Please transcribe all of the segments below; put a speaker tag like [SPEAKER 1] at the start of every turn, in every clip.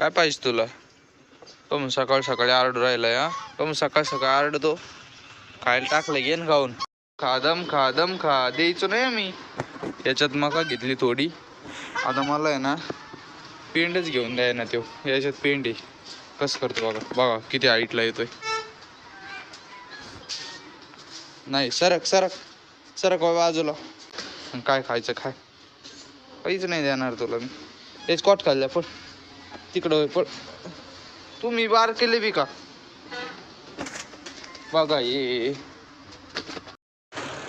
[SPEAKER 1] काय पाहिजे तुला? कम सकाळ सकाळी आरडू राहिलाय हा. मग सकाळ सकाळ आरडतो. खायला टाकलं घेन खाऊन. खादम खादम खा द्यायचो नाही मी याच्यात मका घेतली थोडी. आता मला आहे ना पेंडच घेऊन द्याय ना तो याच्यात पेंड आहे. कसं करतो बघा. बघा किती हाईटला येतोय. नाही सरक सरक. सरक बाबा बाजूला. काय खायचं खाय. काहीच नाही देणार तुला मी. तेच कॉट खाल्ल्या पण तिकडं होय पण तुम्ही बार केले बी का? बघा ये.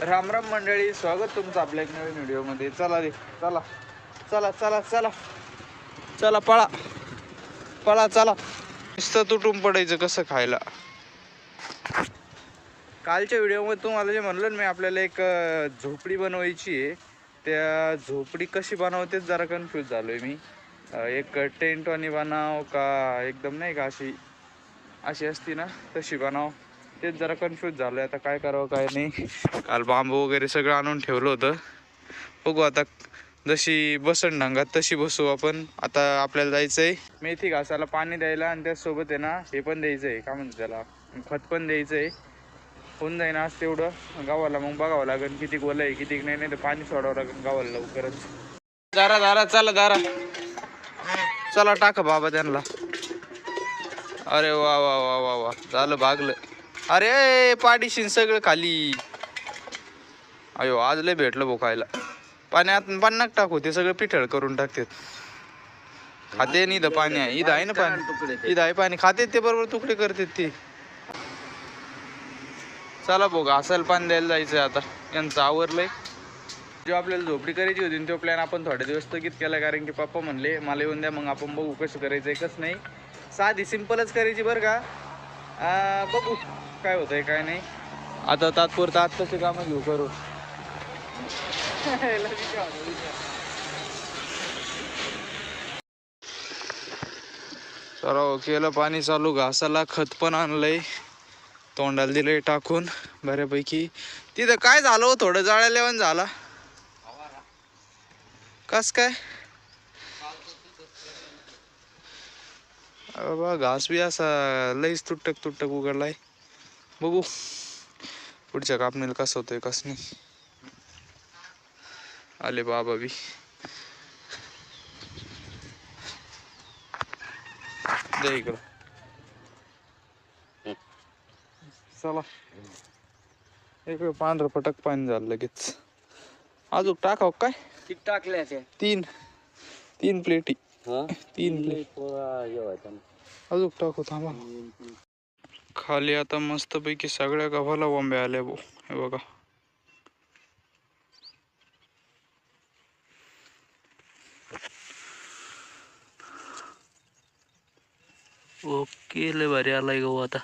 [SPEAKER 1] राम राम मंडळी स्वागत तुमचं आपल्या एक नवीन व्हिडिओमध्ये. चला रे चला चला चला चला चला पळा पळा चला. नुसतं तुटून पडायचं कसं खायला? कालच्या व्हिडिओमध्ये तुम्हाला जे म्हणलं ना मी आपल्याला एक झोपडी बनवायची आहे. त्या झोपडी कशी बनवतेच जरा कन्फ्यूज आहे मी. एक टेंटवानी बनाव का एकदम नाही का अशी अशी असती ना तशी बनाव. तेच जरा कन्फ्यूज झालोय. आता काय करावं काय नाही. काल बांबू वगैरे सगळं आणून ठेवलं होतं. बघू आता जशी बसण ढंगात तशी बसू आपण. आता आपल्याला जायचंय मेथी घासाला पाणी द्यायला आणि त्याचसोबत आहे ना हे पण द्यायचंय. काय म्हणते त्याला? खत पण द्यायचंय. होऊन जाईन आज तेवढं. गावाला मग बघावं लागेल किती गोल आहे किती नाही नाही तर पाणी सोडावं लागेल गावाला लवकरच. दारा दारा चला दारा. चला टाका बाबा त्यांना. अरे वा वा वा वा वा. झालं भागलं. अरे पाडीशीन सगळं खाली. अयो आज लय भेटलं भाऊ खायला. पाण्यात पाण्यात टाकू ते सगळं पिठळ करून टाकतात. खाते नाही इथं पाणी आहे. इथं आहे ना पाणी? इथं आहे पाणी. खाते ते बरोबर तुकडे करतात ते. चला बघ असायला पाणी द्यायला जायचं आता. यांचं आवरलंय. जो आपल्याला झोपडी करायची होती तो प्लॅन आपण थोडे दिवस स्थगित केला कारण की पप्पा म्हणले मला येऊन द्या मग आपण बघू कसं करायचंय कसं नाही. साधी सिंपलच करायची बरं का. बघू काय होतंय काय नाही. आता तात्पुरतं आत्ताचे कामं घेऊ करू. हो, केलं पाणी चालू घासाला खत पण आणलंय. तोंडाला दिलंय टाकून बऱ्यापैकी. तिथं काय झालं हो थोडं जाळ्या झाला. कस काय? बाबा घास बी असा लईच तुटक तुटक उघडलाय. बघू पुढच्या कापणीला कसं होतंय कसं नाही. आले बाबा बी. दे इकडं. चला. इकडे पांढरं पटक पाणी झालं लगेच. अजून टाकाव काय?
[SPEAKER 2] किती टाकल्या त्या
[SPEAKER 1] तीन. तीन प्लेटी
[SPEAKER 2] हा.
[SPEAKER 1] तीन प्लेट
[SPEAKER 2] पोळा जेवायचा
[SPEAKER 1] अजून टाकू थांबा. खाली आता मस्तपैकी सगळ्या गव्हाला वंब्या आल्या भाऊ. हे बघा. ओके लय भारी आलाय गहू आता.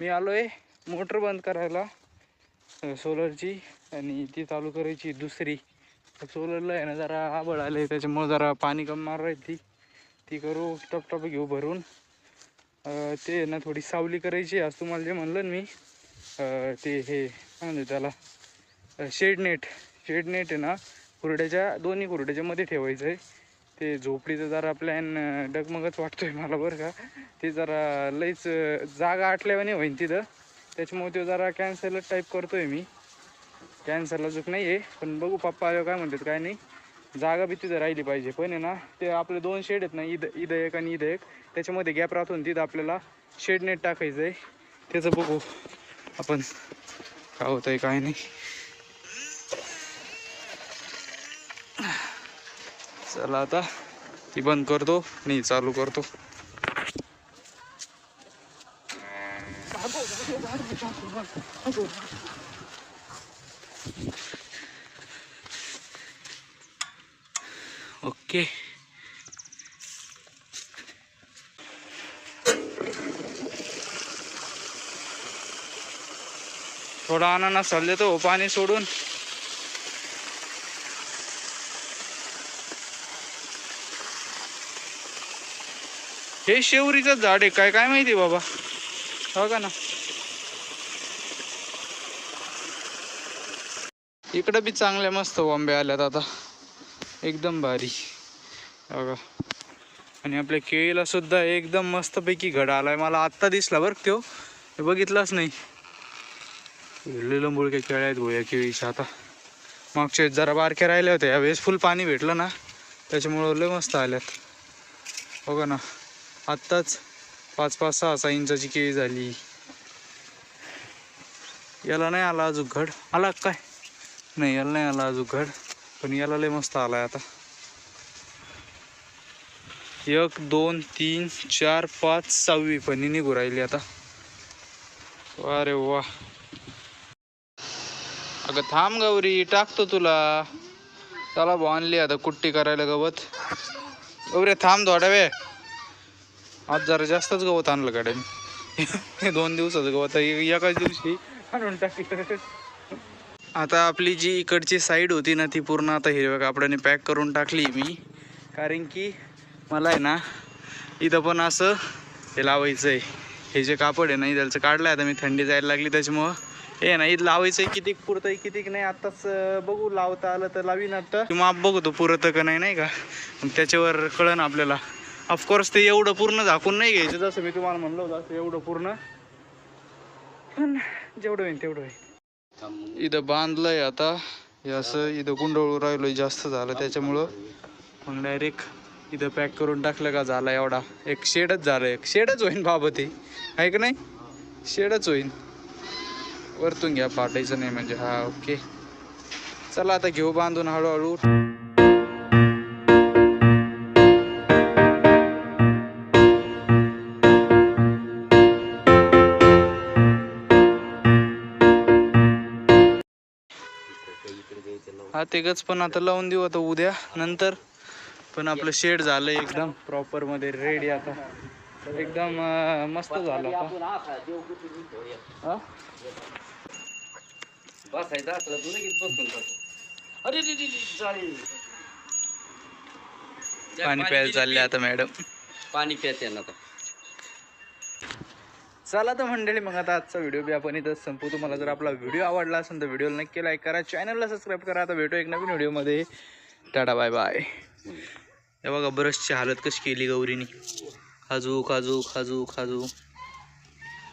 [SPEAKER 1] मी आलोय मोटर बंद करायला सोलरची आणि ती चालू करायची दुसरी. सोलरला आहे ना जरा आबळ आहे त्याच्यामुळे जरा पाणी कम मार ती ती करू टप टप घेऊ भरून. ते आहे ना थोडी सावली करायची आज तुम्हाला जे म्हणलं ना मी. ते हे काय त्याला? Shade net. शेड नेट आहे ना कुरड्याच्या दोन्ही कुरड्याच्या मध्ये ठेवायचं आहे ते झोपडीचं जरा प्लॅन डगमगच वाटतोय मला बरं का. ते जरा लईच जागा आटल्यावाने होईन तिथं. त्याच्यामुळे ते जरा कॅन्सलच टाईप करतोय मी. कॅन्सरला चूक नाही आहे पण बघू पप्पा आल्यावर काय म्हणतात काय नाही. जागा बी तिथं राहिली पाहिजे पण आहे ना ते आपले दोन शेड आहेत ना इथं इथं एक आणि इथं एक त्याच्यामध्ये गॅप राहतो ना तिथं आपल्याला शेड नेट टाकायचं आहे त्याचं बघू आपण काय होतं आहे काय नाही. चला आता ती बंद करतो नाही चालू करतो. ओके थोडा अनानास देतो हो पाणी सोडून. हे शेवरीचं झाड आहे काय काय माहिती बाबा? हो का ना? इकडं बी चांगल्या मस्त वांबे आल्यात आता. एकदम भारी. बघा. आणि आपल्या केळीला सुद्धा एकदम मस्तपैकी घड आलाय. मला आत्ता दिसला बरं तो हे बघितलाच नाही. लिंबुळ काही केळ्या आहेत गोया केळीच्या आता. मागच्या जरा बारक्या राहिल्या होत्या. यावेळेस फुल पाणी भेटलं ना. त्याच्यामुळं लय मस्त आल्यात. बघा ना. आत्ताच पाच पाच सहा सहा इंचाची केळी झाली. याला नाही आला अजून घड. आला काय? नाही याला नाही आला अजून घड. पण याला लय मस्त आलाय आता. एक दोन तीन चार पाच सहावी फणी निघू राहिली आता. अरे वा. अगं थांब गौरी टाकतो तुला. चला आणली आता कुट्टी करायला गवत. गौरी थांब धोडावे वेळ. आज जरा जास्तच गवत आणलं गाड्या मी? दोन दिवसाचं गवत एकाच दिवशी आणून टाकलं. आता आपली जी इकडची साईड होती ना ती पूर्ण आता हिरव्या कापडाने पॅक करून टाकली मी. कारण की मला आहे ना इथं पण असं हे लावायचं आहे हे जे कापड आहे ना इथलचं काढलं आता मी थंडी जायला लागली त्याच्यामुळं हे ना इथं लावायचं आहे कितीक पुरतं आहे कितीक नाही आत्ताच बघू लावता आलं तर लावीन आता. किंवा बघतो पुरतं का नाही नाही का? मग त्याच्यावर कळन आपल्याला. ऑफकोर्स ते एवढं पूर्ण झाकून नाही घ्यायचं जसं मी तुम्हाला म्हणलं होतं असं एवढं पूर्ण. पण जेवढं होईल तेवढं होईल इथं बांधलंय आता. हे असं इथं गुंडळू राहिलोय जास्त झालं त्याच्यामुळं. मग डायरेक्ट इथं पॅक करून टाकलं का झाला एवढा? एक शेडच झालं एक शेडच होईन बाबा ते. आहे का नाही? शेडच होईन. वरतून घ्या पाठायचं नाही म्हणजे. हा ओके. चला आता घेऊ बांधून हळूहळू. हा ते गच पण आता लावून देऊ आता उद्या. नंतर पण आपलं शेड झालं एकदम प्रॉपरमध्ये रेडी आता. एकदम मस्त झालं आता?
[SPEAKER 2] बसायचं असलं तू लगेच बसून अरे
[SPEAKER 1] पाणी प्यायला चालले आता मॅडम.
[SPEAKER 2] पाणी प्याते ना आता.
[SPEAKER 1] चला तर मंडळी मग आता आजचा व्हिडिओ बी आपण इथं संपू तुम्हाला जर आपला व्हिडिओ आवडला असेल तर व्हिडिओला नक्की लाईक करा. चॅनलला सबस्क्राईब करा. आता भेटू एक नवीन व्हिडिओमध्ये टाटा बाय बाय हे बघा ब्रशची हालत कशी केली गौरीने. खाजू खाजू खाजू खाजू.